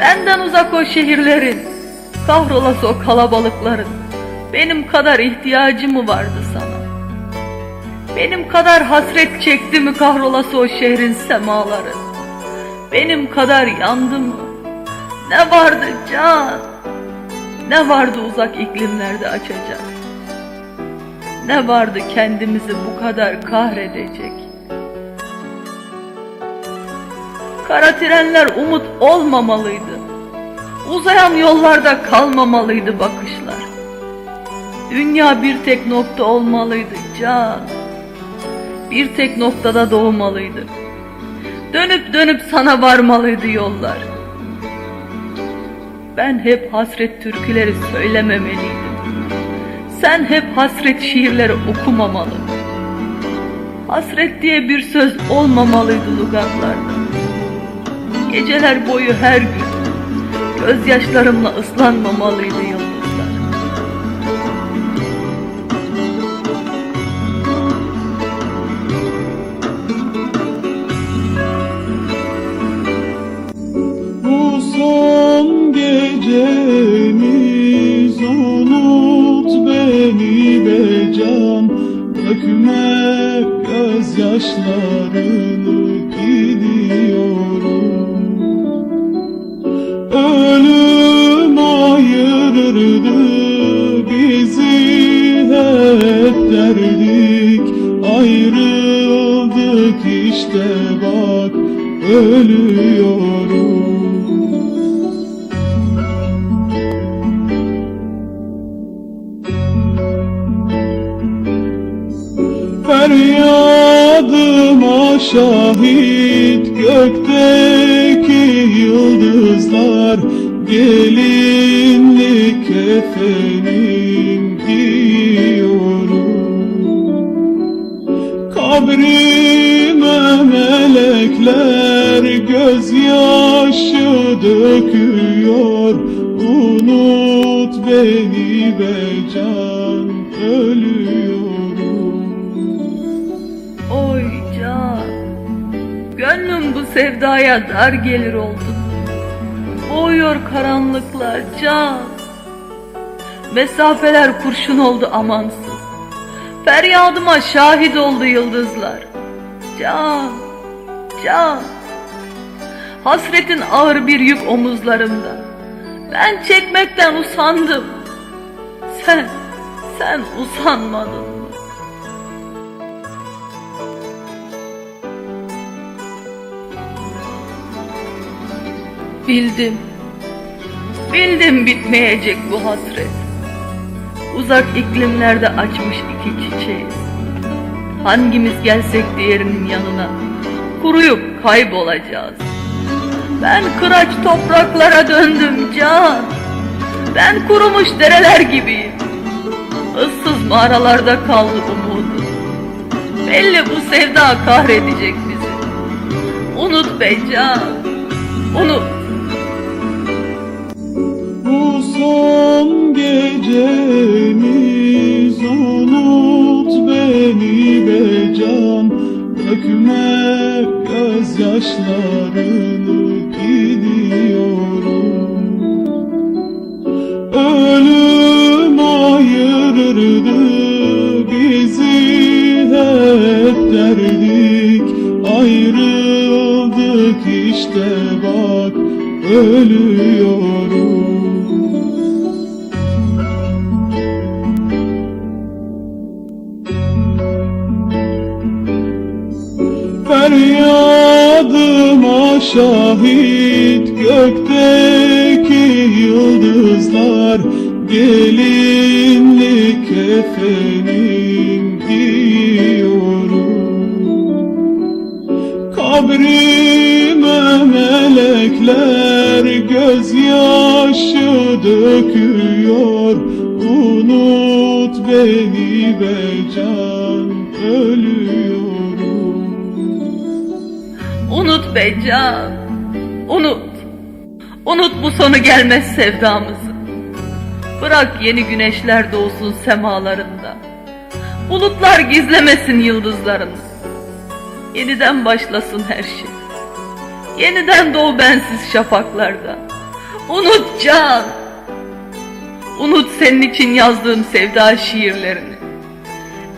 benden uzak o şehirlerin, kahrolası o kalabalıkların, benim kadar ihtiyacı mı vardı sana? Benim kadar hasret çekti mi kahrolası o şehrin semaları? Benim kadar yandı mı? Ne vardı can? Ne vardı uzak iklimlerde açacak? Ne vardı kendimizi bu kadar kahredecek? Kara trenler umut olmamalıydı. Uzayan yollarda kalmamalıydı bakışlar. Dünya bir tek nokta olmalıydı can. Bir tek noktada doğmalıydı. Dönüp dönüp sana varmalıydı yollar. Ben hep hasret türküleri söylememeliydim. Sen hep hasret şiirleri okumamalı. Hasret diye bir söz olmamalıydı lugatlarda. Geceler boyu her gün gözyaşlarımla ıslanmamalıydı yıldızlar. Bu son gecemiz unut beni be can Dökme gözyaşlarını gidiyorum Ayrıldık işte bak ölüyorum. Feryadıma şahit gökteki yıldızlar Gelinlik kefenim Kabrime melekler gözyaşı döküyor Unut beni be can ölüyorum Oy can, gönlüm bu sevdaya dar gelir oldu. Boğuyor karanlıklar can. Mesafeler kurşun oldu amansız. Feryadıma şahit oldu yıldızlar. Can, can. Hasretin ağır bir yük omuzlarımda. Ben çekmekten usandım. Sen, sen usanmadın mı? Bildim. Bildim bitmeyecek bu hasret. Uzak iklimlerde açmış iki çiçeğiz. Hangimiz gelsek diğerinin yanına kuruyup kaybolacağız. Ben kıraç topraklara döndüm can. Ben kurumuş dereler gibiyim. Issız mağaralarda kaldı umudum. Belli bu sevda kahredecek bizi. Unut be can. Unut. Bu son gecemiz Dökme gözyaşlarını gidiyorum Ölüm ayırırdı bizi hep derdik. Ayrıldık işte bak ölüyorum şahit gökteki yıldızlar Gelinlik kefenim giyiyorum Kabrime melekler gözyaşı döküyor. Unut beni be can ölüyorum Unut be can, unut. Unut bu sonu gelmez sevdamızı. Bırak yeni güneşler doğsun semalarında. Bulutlar gizlemesin yıldızlarını. Yeniden başlasın her şey. Yeniden doğ bensiz şafaklarda. Unut can. Unut senin için yazdığım sevda şiirlerini.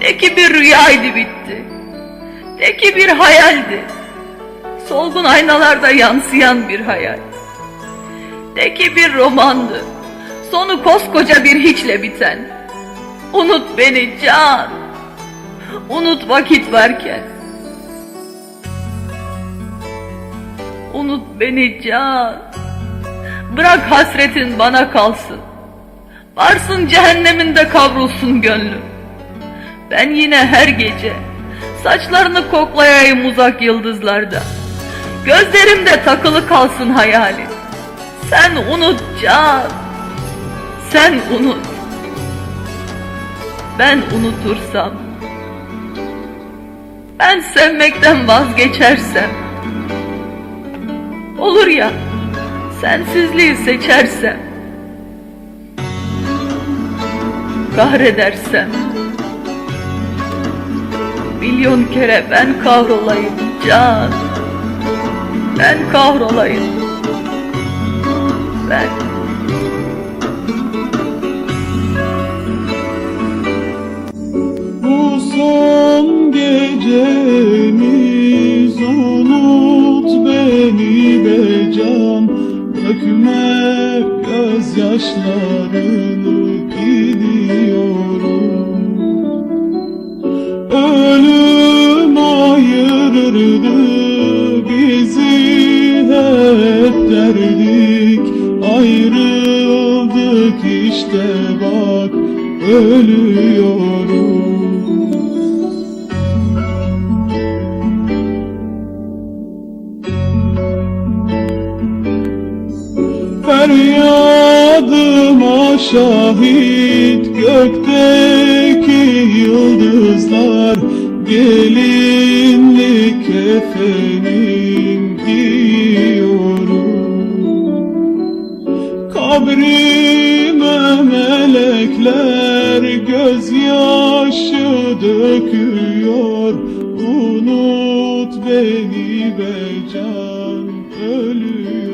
De ki bir rüyaydı bitti. De ki bir hayaldi. Solgun aynalarda yansıyan bir hayal. De ki bir romandı. Sonu koskoca bir hiçle biten. Unut beni can. Unut vakit varken. Unut beni can. Bırak hasretin bana kalsın. Varsın cehenneminde kavrulsun gönlüm. Ben yine her gece saçlarını koklayayım uzak yıldızlarda. Gözlerimde takılı kalsın hayalin. Sen unut can. Sen unut. Ben unutursam. Ben sevmekten vazgeçersem. Olur ya, sensizliği seçersem. Kahredersem. Milyon kere ben kahrolayım can. Ben kahrolayım. Ben. Ölüyorum Feryadıma şahit gökteki yıldızlar Gelinlik kefenim döküyor Unut beni be can ölüyor.